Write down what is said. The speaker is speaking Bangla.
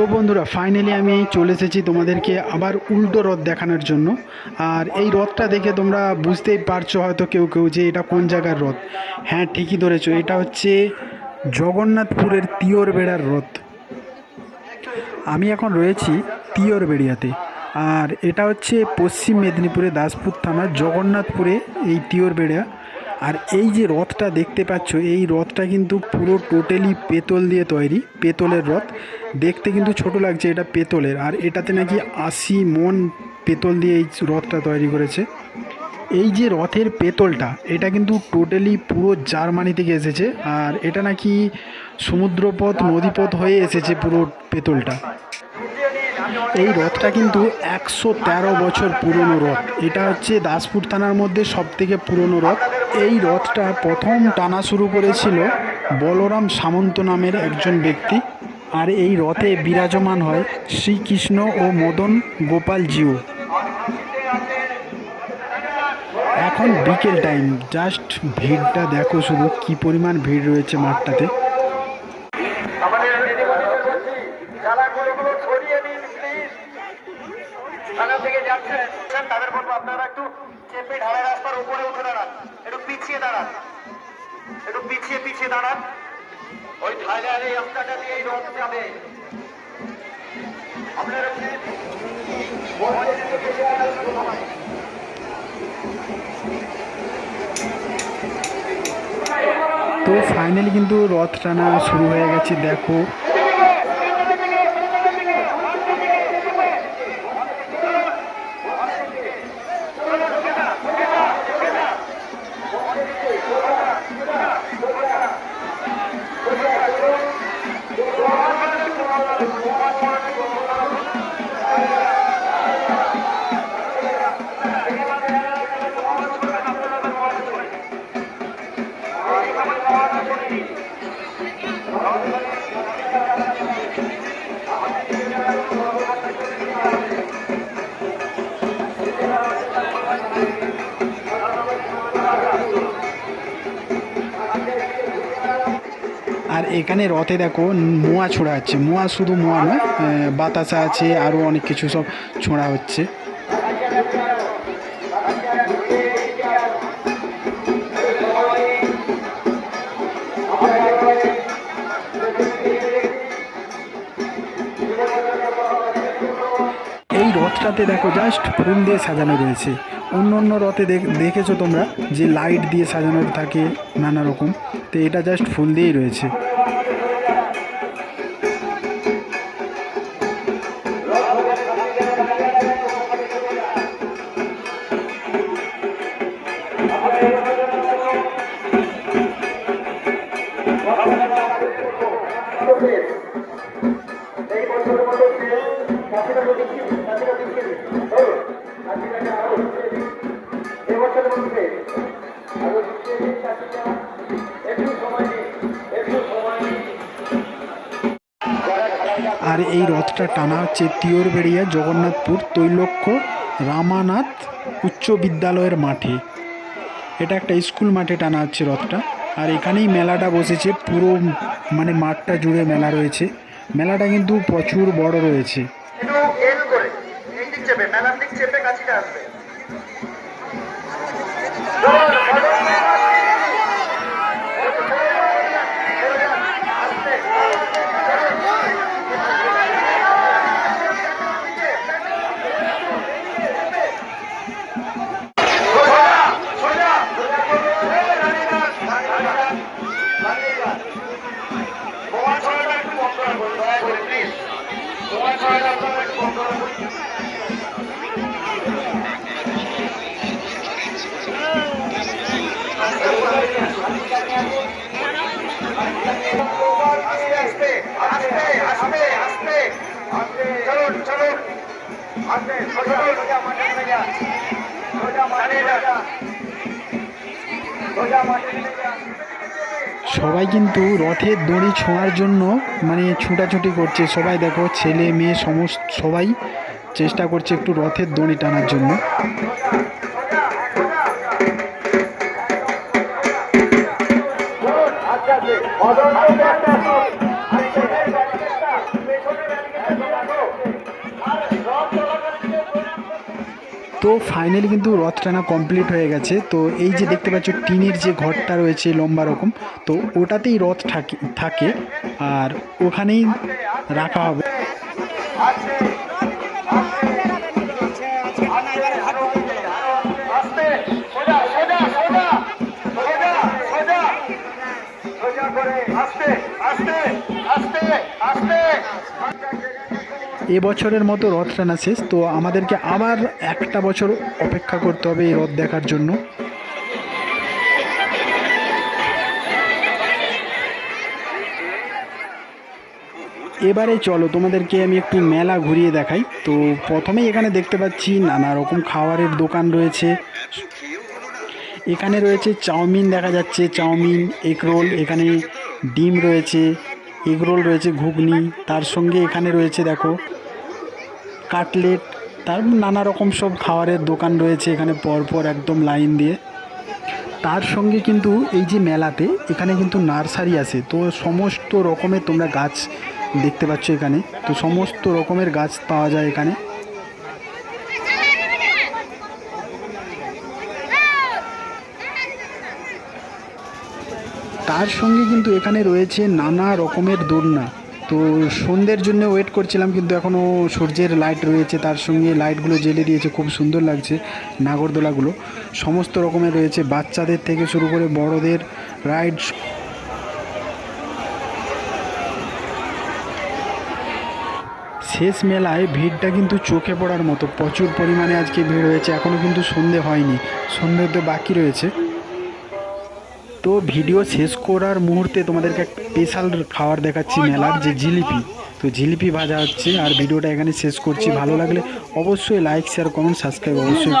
তো বন্ধুরা ফাইনালি আমি চলে এসেছি তোমাদেরকে আবার উল্টো রথ দেখানোর জন্য। আর এই রথটা দেখে তোমরা বুঝতেই পারছ হয়তো কেউ কেউ যে এটা কোন জায়গার রথ। হ্যাঁ ঠিকই ধরেছো, এটা হচ্ছে জগন্নাথপুরের তিওর বেড়ার রথ। আমি এখন রয়েছি তিওর বেড়িয়াতে আর এটা হচ্ছে পশ্চিম মেদিনীপুরে দাসপুর থানার জগন্নাথপুরে এই তিওর বেড়া আর এই যে রথটা দেখতে পাচ্ছ, এই রথটা কিন্তু পুরো টোটালি পেতল দিয়ে তৈরি, পেতলের রথ। দেখতে কিন্তু ছোট লাগছে, এটা পেতলের। আর এটাতে নাকি আশি মন পেতল দিয়ে এই রথটা তৈরি করেছে। এই যে রথের পেতলটা, এটা কিন্তু টোটালি পুরো জার্মানি থেকে এসেছে। আর এটা নাকি সমুদ্রপথ, নদীপথ হয়ে এসেছে পুরো পেতলটা। এই রথটা কিন্তু একশো তেরো বছর পুরনো রথ। এটা হচ্ছে দাসপুর থানার মধ্যে সব থেকে পুরনো রথ। এই রথটা প্রথম টানা শুরু করেছিল বলরাম সামন্ত নামের একজন ব্যক্তি আর এই রথে বিরাজমান হয় শ্রীকৃষ্ণ ও মদন গোপাল জিউ এখন বিকেল টাইম। জাস্ট ভিড়টা দেখো শুধু কি পরিমাণ ভিড় রয়েছে মাঠটাতে। তাদের বলব আপনারা একটু চেপে ঢালাই রাস্তার উপরে উঠে দাঁড়ান একটু পিছিয়ে দাঁড়ান একটু পিছিয়ে পিছিয়ে দাঁড়ান। ওই ঢালার এই রাস্তাটা দিয়ে এই রথ যাবে। তো ফাইনালি কিন্তু রথ টানা শুরু হয়ে গেছে, দেখো। আর এখানে রথে দেখো মোয়া ছোড়া হচ্ছে। মোয়া শুধু মোয়া নয় বাতাসা আছে আরও অনেক কিছু সব ছোঁড়া হচ্ছে। রথটাতে দেখো জাস্ট ফুল দিয়ে সাজানো রয়েছে। অন্য অন্য রথে দেখ- দেখেছ তোমরা যে লাইট দিয়ে সাজানো থাকে নানা রকম। তো এটা জাস্ট ফুল দিয়েই রয়েছে। এই রথটা টানা হচ্ছে তিওরবেড়িয়া, জগন্নাথপুর তৈলক্য রামানাথ উচ্চ বিদ্যালয়ের মাঠে। এটা একটা স্কুল মাঠে টানা হচ্ছে রথটা। আর এখানেই মেলাটা বসেছে, পুরো মানে মাঠটা জুড়ে মেলা রয়েছে। মেলাটা কিন্তু প্রচুর বড় রয়েছে। মেলার দিক চেপে কাছিটা আসবে। সবাই কিন্তু রথের দড়ি ছোঁয়ার জন্য মানে ছুটাছুটি করছে। সবাই দেখো, ছেলে, মেয়ে, সমস্ত সবাই চেষ্টা করছে একটু রথের দড়ি টানার জন্য। তো ফাইনালি কিন্তু রথ টানা কমপ্লিট হয়ে গেছে তো এই যে দেখতে পাচ্ছ টিনের যে ঘরটা রয়েছে লম্বা রকম তো ওটাতেই রথ থাকে থাকে আর ওখানেই রাখা হবে এবছরের মতো রথ টানা শেষ, তো আমাদেরকে আবার একটা বছর অপেক্ষা করতে হবে এই রথ দেখার জন্য। এবারে চলো, তোমাদেরকে আমি একটু মেলা ঘুরিয়ে দেখাই। তো প্রথমেই এখানে দেখতে পাচ্ছি নানা রকম খাবারের দোকান রয়েছে। এখানে রয়েছে চাউমিন দেখা যাচ্ছে, চাউমিন, এগ রোল, এখানে ডিম রয়েছে, এগ রোল রয়েছে ঘুগনি, তার সঙ্গে এখানে রয়েছে দেখো কাটলেট, তার নানা রকম সব খাবারের দোকান রয়েছে এখানে পরপর একদম লাইন দিয়ে। তার সঙ্গে কিন্তু এই যে মেলাতে এখানে কিন্তু নার্সারি আছে। তো সমস্ত রকমের তোমরা গাছ দেখতে পাচ্ছ এখানে। তো সমস্ত রকমের গাছ পাওয়া যায় এখানে। তার সঙ্গে কিন্তু এখানে রয়েছে নানা রকমের দোলনা। তো সন্ধ্যের জন্য ওয়েট করছিলাম, কিন্তু এখনও সূর্যের লাইট রয়েছে, তার সঙ্গে লাইটগুলো জ্বেলে দিয়েছে, খুব সুন্দর লাগছে নাগরদোলাগুলো। সমস্ত রকমের রয়েছে, বাচ্চাদের থেকে শুরু করে বড়দের রাইড শেষ মেলায় ভিড়টা কিন্তু চোখে পড়ার মতো, প্রচুর পরিমাণে আজকে ভিড় হয়েছে এখনও কিন্তু সন্ধে হয়নি, সন্ধে তো বাকি রয়েছে। তো ভিডিও শেষ করার মুহূর্তে তোমাদেরকে একটা স্পেশাল খাবার দেখাচ্ছি মেলার যে জিলিপি। তো জিলিপি ভাজা হচ্ছে আর ভিডিওটা এখানে শেষ করছি। ভালো লাগলে অবশ্যই লাইক শেয়ার কমেন্ট সাবস্ক্রাইব অবশ্যই